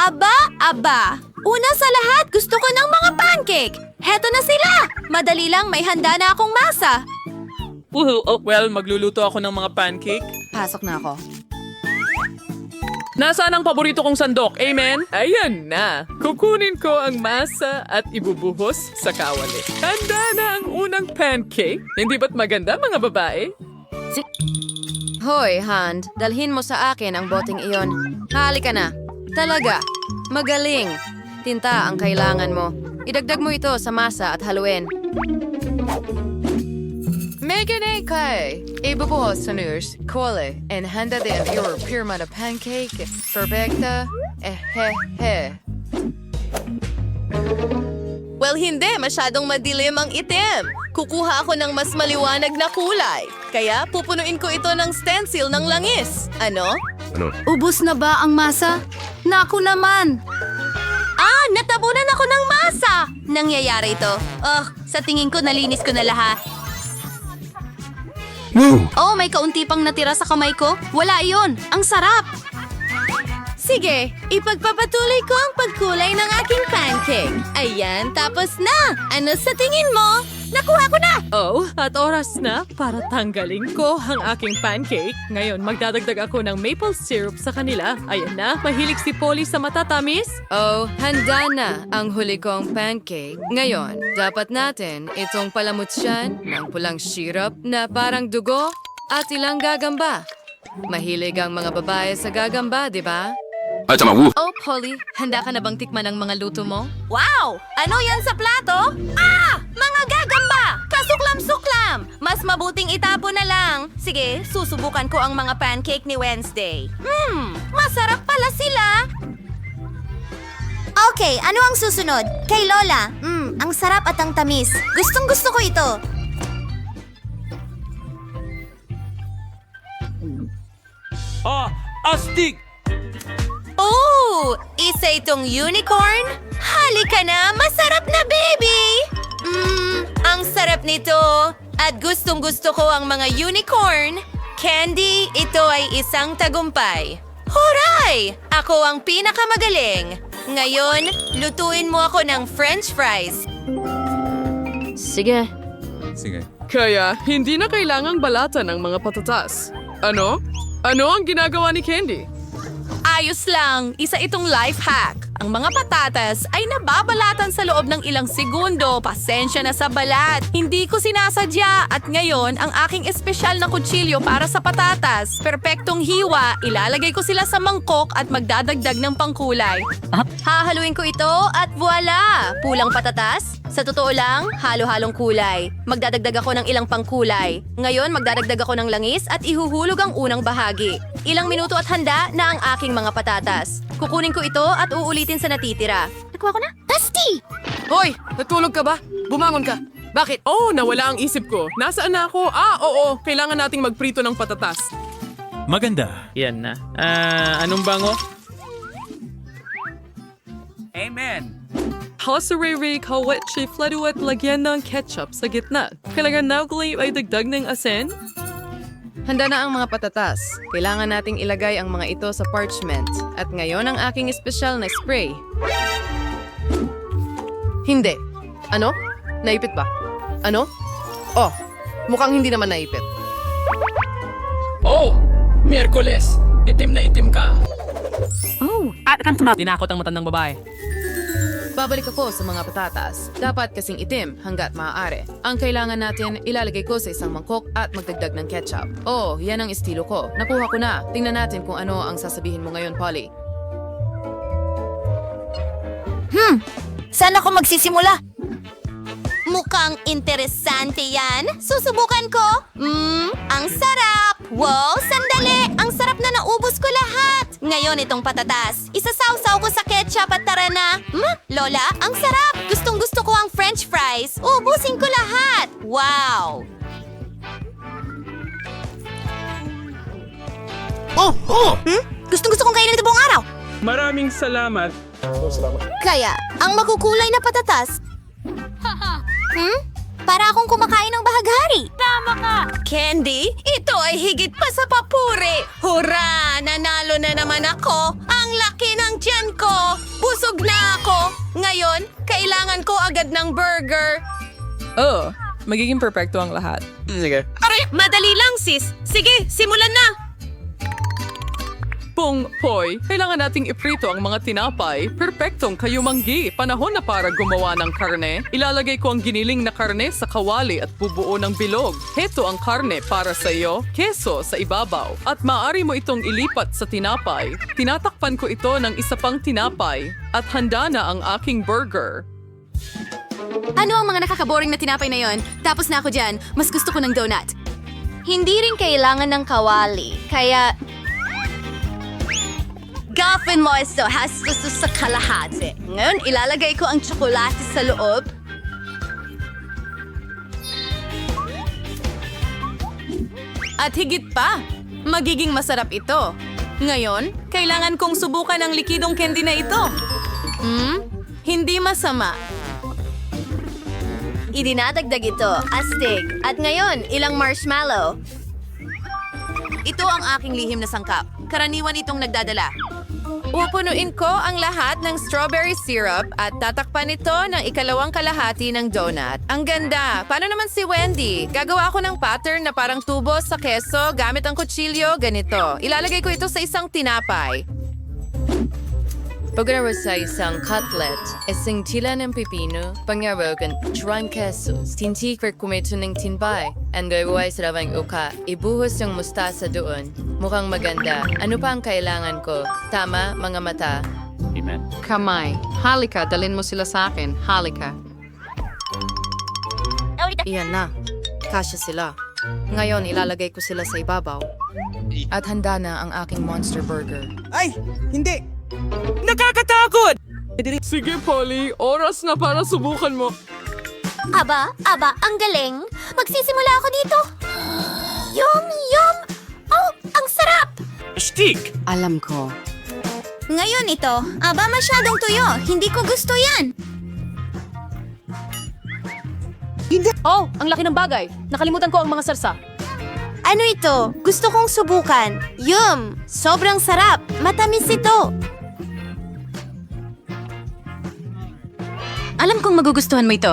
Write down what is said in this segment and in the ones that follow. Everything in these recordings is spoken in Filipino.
Aba, aba. Una sa lahat, gusto ko ng mga pancake. Heto na sila. Madali lang, may handa na akong masa. Woohoo! Oh, well, magluluto ako ng mga pancake. Pasok na ako. Nasaan ang paborito kong sandok? Amen? Ayan na. Kukunin ko ang masa at ibubuhos sa kawali. Handa na ang unang pancake. Hindi ba't maganda, mga babae? Hoy, Hand, dalhin mo sa akin ang boteng iyon. Halika na. Talaga. Magaling. Tinta ang kailangan mo. Idagdag mo ito sa masa at haluin. Megan A. Kay, ibubuhos sa nurse, kole, and handa din your pyramid of pancake, perfecta, eh he he. Well, hindi. Masyadong madilim ang itim. Kukuha ako ng mas maliwanag na kulay. Kaya pupunuin ko ito ng stencil ng langis. Ano? Ubus na ba ang masa? Naku naman! Ah, natabunan ako ng masa! Nangyayari ito. Oh, sa tingin ko nalinis ko na lahat. Oh, may kaunti pang natira sa kamay ko. Wala iyon. Ang sarap! Sige, ipagpapatuloy ko ang pagkulay ng aking pancake. Ayan, tapos na. Ano sa tingin mo? Nakuha ko na! Oh, at oras na para tanggalin ko ang aking pancake. Ngayon, magdadagdag ako ng maple syrup sa kanila. Ayan na, mahilig si Polly sa matatamis. Oh, handa na ang huli kong pancake. Ngayon, dapat natin itong palamutsyan ng pulang syrup na parang dugo at ilang gagamba. Mahilig ang mga babae sa gagamba, di ba? Oh, Polly, handa ka na bang tikman ang mga luto mo? Wow! Ano yan sa plato? Ah! Mga gagamba! Kasuklam-suklam! Mas mabuting itapo na lang. Sige, susubukan ko ang mga pancake ni Wednesday. Hmm, masarap pala sila. Okay, ano ang susunod? Kay Lola. Mm, ang sarap at ang tamis. Gustong gusto ko ito. Ah, astig! Oh! Isa itong unicorn? Halika na! Masarap na, baby! Mmm, ang sarap nito. At gustong gusto ko ang mga unicorn. Candy, ito ay isang tagumpay. Huray! Ako ang pinakamagaling. Ngayon, lutuin mo ako ng french fries. Sige. Kaya, hindi na kailangang balatan ng mga patatas. Ano? Ano ang ginagawa ni Candy? Ayos lang, isa itong life hack. Ang mga patatas ay nababalatan sa loob ng ilang segundo. Pasensya na sa balat. Hindi ko sinasadya at ngayon ang aking espesyal na kutsilyo para sa patatas. Perpektong hiwa, ilalagay ko sila sa mangkok at magdadagdag ng pangkulay. Hahaluin ko ito at voila! Pulang patatas. Sa totoo lang, halo-halong kulay. Magdadagdag ako ng ilang pangkulay. Ngayon, magdadagdag ako ng langis at ihuhulog ang unang bahagi. Ilang minuto at handa na ang aking mga patatas. Kukunin ko ito at uulitin sa natitira. Nakuha ko na. Tasty! Hoy! Natulog ka ba? Bumangon ka! Bakit? Oh, nawala ang isip ko. Nasaan na ako? Ah, oo. Kailangan nating magprito ng patatas. Maganda. Yan na. Ah, anong bango? Amen. Hasarere kawet si fladu at lagyan ng ketchup sa gitna. Kailangan na ay dagdag ng asin? Handa na ang mga patatas. Kailangan nating ilagay ang mga ito sa parchment. At ngayon ang aking espesyal na spray. Hindi. Ano? Naipit ba? Ano? Oh, mukhang hindi naman naipit. Oh! Miyerkules! Itim na itim ka. Tinakot ang matandang babae. Babalik ako sa mga patatas. Dapat kasing itim hanggat maaari. Ang kailangan natin, ilalagay ko sa isang mangkok at magdagdag ng ketchup. Oh, yan ang estilo ko. Nakuha ko na. Tingnan natin kung ano ang sasabihin mo ngayon, Polly. Saan ako magsisimula? Mukhang interesante yan. Susubukan ko. Mmm, ang sarap. Wow, sandali. Ang sarap na naubos ko lahat. Ngayon itong patatas. Isasawsaw ko sa ketchup at tara na. Hmm, Lola, ang sarap. Gustong gusto ko ang french fries. Ubusin ko lahat. Wow. Oh, oh! Hmm? Gustong gusto kong kainin ito buong araw. Maraming salamat. Kaya, ang makukulay na patatas. hmm? Para akong kumakain ng bahaghari. Tama ka! Candy, ito ay higit pa sa papuri. Hurra! Nanalo na naman ako. Ang laki ng tiyan ko. Busog na ako. Ngayon, kailangan ko agad ng burger. Oh, magiging perpekto ang lahat. Sige. Aray! Madali lang, sis. Sige, simulan na. Pong, Poy, kailangan nating iprito ang mga tinapay. Perpektong kayumanggi. Panahon na para gumawa ng karne. Ilalagay ko ang giniling na karne sa kawali at bubuo ng bilog. Heto ang karne para sa iyo, keso sa ibabaw. At maaari mo itong ilipat sa tinapay. Tinatakpan ko ito ng isa pang tinapay. At handa na ang aking burger. Ano ang mga nakakaboring na tinapay na yon? Tapos na ako dyan. Mas gusto ko ng donut. Hindi rin kailangan ng kawali, kaya Gawin mo ito hastos sa kalahati. Ngayon, ilalagay ko ang tsokolate sa loob. At higit pa, magiging masarap ito. Ngayon, kailangan kong subukan ang likidong candy na ito. Hmm? Hindi masama. idinadagdag ito, astig. At ngayon, ilang marshmallow. Ito ang aking lihim na sangkap. Karaniwan itong nagdadala. Pupunuin ko ang lahat ng strawberry syrup at tatakpan ito ng ikalawang kalahati ng donut. Ang ganda! Paano naman si Wendy? Gagawa ako ng pattern na parang tubo sa keso gamit ang kutsilyo, ganito. Ilalagay ko ito sa isang tinapay. Pagkarawa sa isang cutlet, isang tila ng pipino, pangyarogan, trim quesos, tintikwer kumito ng tinbay, ang gagawa sa rawang uka, ibuhos yung mustasa doon. Mukhang maganda. Ano pa ang kailangan ko? Tama, mga mata. Amen. Kamay. Halika, dalin mo sila sa akin. Halika. Iyan na. Kasya sila. Ngayon, ilalagay ko sila sa ibabaw. At handa na ang aking monster burger. Sige, Polly. Oras na para subukan mo. Aba, aba, ang galing. Magsisimula ako dito. Yum, yum. Oh, ang sarap. Stick! Alam ko. Ngayon ito, aba masyadong tuyo. Hindi ko gusto yan. Oh, ang laki ng bagay. Nakalimutan ko ang mga sarsa. Ano ito? Gusto kong subukan. Yum! Sobrang sarap. Matamis ito. Alam kong magugustuhan mo ito.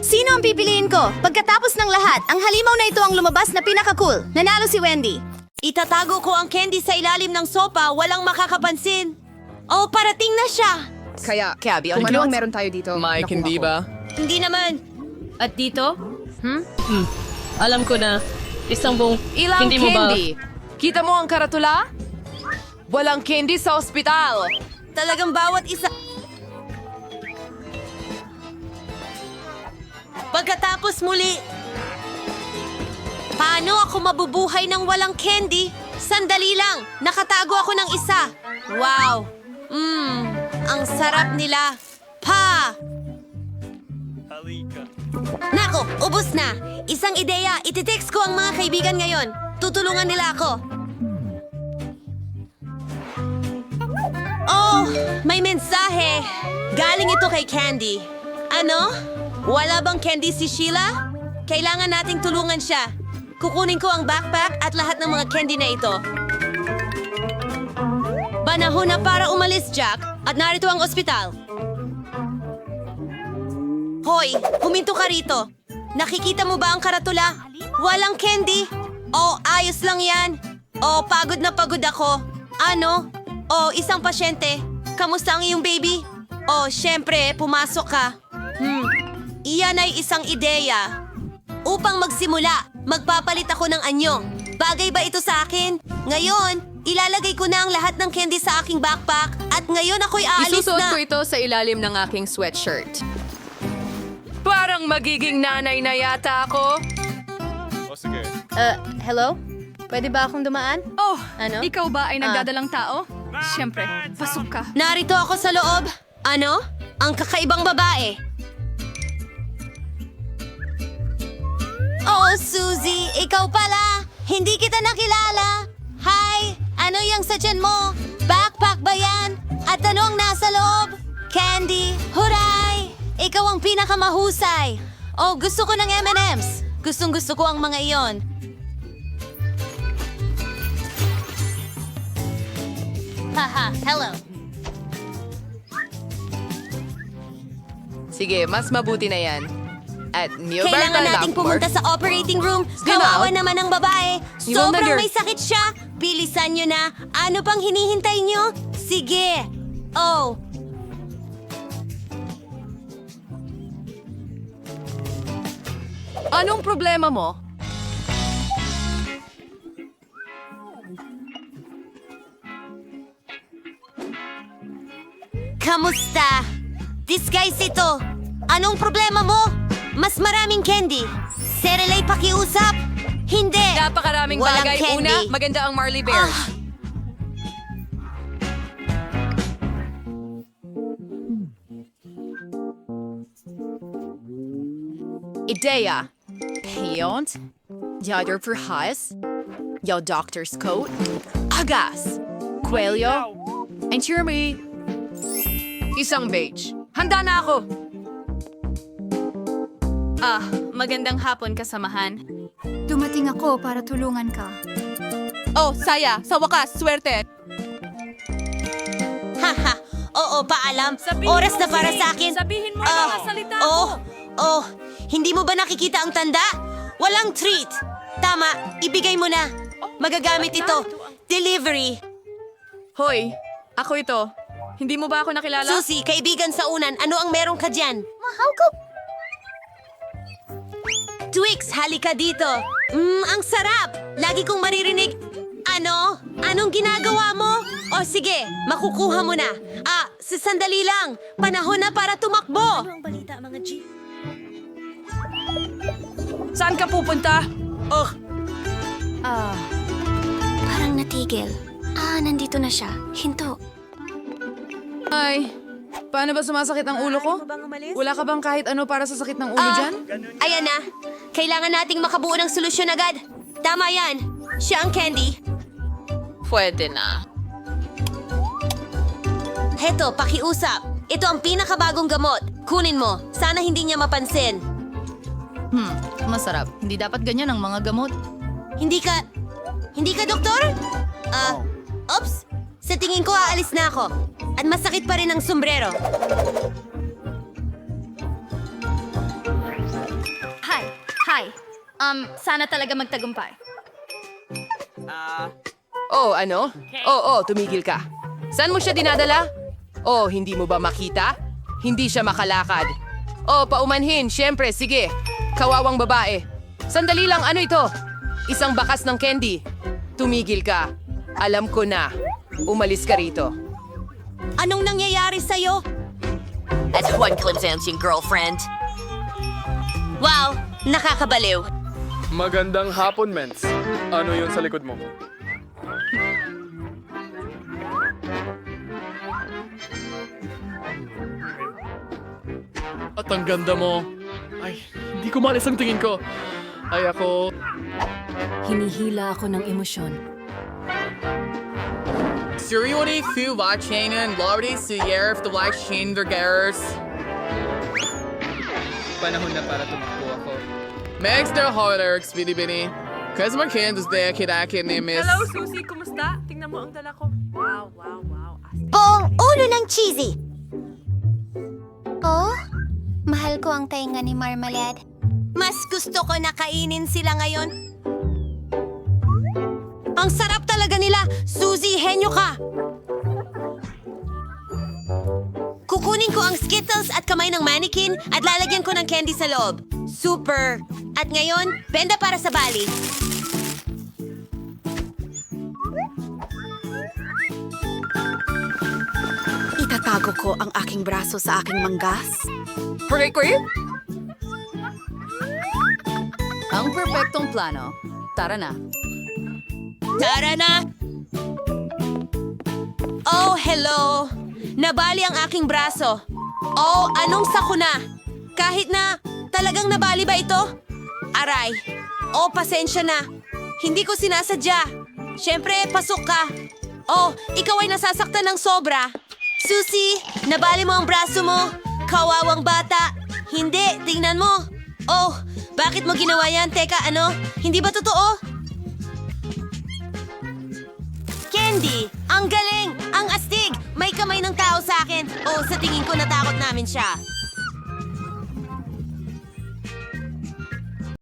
Sino ang pipiliin ko? Pagkatapos ng lahat, ang halimaw na ito ang lumabas na pinaka-cool. Nanalo si Wendy. Itatago ko ang candy sa ilalim ng sopa, walang makakapansin. Oh, parating na siya! Kaya, kung ano ang meron tayo dito, Mike, nakuha hindi ko. ba? Hindi naman. At dito? Hmm? Alam ko na. Isang buong... Ilang Hindi mo ba- candy? Kita mo ang karatula? Walang candy sa ospital. Talagang bawat isa... Pagkatapos muli... Paano ako mabubuhay ng walang candy? Sandali lang, nakatago ako ng isa. Wow! Mmm, ang sarap nila. Pa! Nako, ubos na. Isang ideya, ititext ko ang mga kaibigan ngayon. Tutulungan nila ako. Oh, may mensahe. Galing ito kay Candy. Ano? Wala bang Candy si Sheila? Kailangan nating tulungan siya. Kukunin ko ang backpack at lahat ng mga candy na ito. Panahon na para umalis, Jack. At narito ang ospital. Hoy, huminto ka rito. Nakikita mo ba ang karatula? Walang candy. Oh, ayos lang yan. Oh, pagod na pagod ako. Ano? Oh, isang pasyente. Kamusta ang iyong baby? Oh, syempre, pumasok ka. Hmm, iyan ay isang ideya. Upang magsimula, magpapalit ako ng anyo. Bagay ba ito sa akin? Ngayon, ilalagay ko na ang lahat ng candy sa aking backpack at ngayon ako'y aalis Isusuot na. ko ito sa ilalim ng aking sweatshirt. Parang magiging nanay na yata ako. Uh, hello? Pwede ba akong dumaan? Oh, Ano? ikaw ba ay Ah. nagdadalang tao? Siyempre, pasok ka. Narito ako sa loob. Ano? Ang kakaibang babae. Oh, Suzy, ikaw pala. Hindi kita nakilala. Hi, ano yung sa mo? Backpack ba yan? At ano ang nasa loob? Candy, huray! Ikaw ang pinakamahusay. Oh, gusto ko ng M&M's. Gustong gusto ko ang mga iyon. Haha, hello. Sige, mas mabuti na yan. At Neil Kailangan nating pumunta sa operating room. Kawawa naman ang babae. Sobrang may sakit siya. Bilisan nyo na. Ano pang hinihintay nyo? Sige. Oh, Anong problema mo? kamusta? Disguise ito. Anong problema mo? Mas maraming candy. Serelay pakiusap? Hindi. Napakaraming Walang bagay. candy. Una, maganda ang Marley Bears. Ah. Ideya. Paint. Yadder for Hus. Your doctor's coat. Agas. Coelho. And Jeremy. Isang beige. Handa na ako. Ah, magandang hapon kasamahan. Dumating ako para tulungan ka. Oh, Saya, sa wakas, swerte. Haha. Oo, paalam. Oras na para sa akin. Sabihin mo Ah, oh, oh, hindi mo ba nakikita ang tanda? Walang treat. Tama, ibigay mo na. Magagamit ito. Delivery. Hoy, ako ito. Hindi mo ba ako nakilala? Susi, kaibigan sa unan, ano ang meron ka dyan? Mahal ko. Twix, halika dito. Mmm, ang sarap. Lagi kong maririnig. Ano? Anong ginagawa mo? O sige, makukuha mo na. Ah, sa sandali lang. Panahon na para tumakbo. Saan ka pupunta? Oh, Parang natigil. Ah, nandito na siya. Hinto. Ay, paano ba sumasakit ang ulo ko? Wala ka bang kahit ano para sa sakit ng ulo Ah, dyan? ayan na. Kailangan nating makabuo ng solusyon agad. Tama yan. Siya ang candy. Pwede na. Heto, pakiusap. Ito ang pinakabagong gamot. Kunin mo. Sana hindi niya mapansin. Hmm, masarap. Hindi dapat ganyan ang mga gamot. Hindi ka... Hindi ka doktor? Ah, oops. Sa tingin ko, aalis na ako. At masakit pa rin ang sombrero. Hi. Hi. Um, sana talaga magtagumpay. Oh, ano? Oo, oh, tumigil ka. Saan mo siya dinadala? Oh, hindi mo ba makita? Hindi siya makalakad. Oh, paumanhin, syempre, sige. Kawawang babae. Sandali lang, ano ito? Isang bakas ng candy. Tumigil ka. Alam ko na. Umalis ka rito. Anong nangyayari sa'yo? At one glimpse yung girlfriend. Wow, nakakabaliw. Magandang hapon, Mens. Ano yun sa likod mo? At ang ganda mo. Ay, hindi ko malis ang tingin ko. Ay, ako... Hinihila ako ng emosyon. Sirioni fu watchingen, Lordy Sierra the Black Shin Gergers. Panahon na para tumakbo ako. Max the Hollers, Bini. Customer Candace there, Kidaki, Nimis. Susie. Kumusta? Tingnan mo ang dala ko. Wow, wow, wow. Buong ulo ng cheesy. Oh, mahal ko ang tainga ni Marmalade. Mas gusto ko na kainin sila ngayon. Ang sarap talaga nila. Suzy, henyo ka. Kukunin ko ang Skittles at kamay ng mannequin at lalagyan ko ng candy sa loob. Super! At ngayon, benda para sa bali. Itatago ko ang aking braso sa aking manggas. Pray, pray? Ang perpektong plano. Tara na. Tara na! Oh, hello! Nabali ang aking braso. Oh, anong sakuna? Kahit na, talagang nabali ba ito? Aray. Oh, pasensya na. Hindi ko sinasadya. Siyempre, pasok ka. Oh, ikaw ay nasasaktan ng sobra. Susie, nabali mo ang braso mo. Kawawang bata. Hindi, tingnan mo. Oh, bakit mo ginawa yan? Teka, ano? Hindi ba totoo? Candy! Ang galing! Ang astig! May kamay ng tao sa akin. Oh, sa tingin ko natakot namin siya.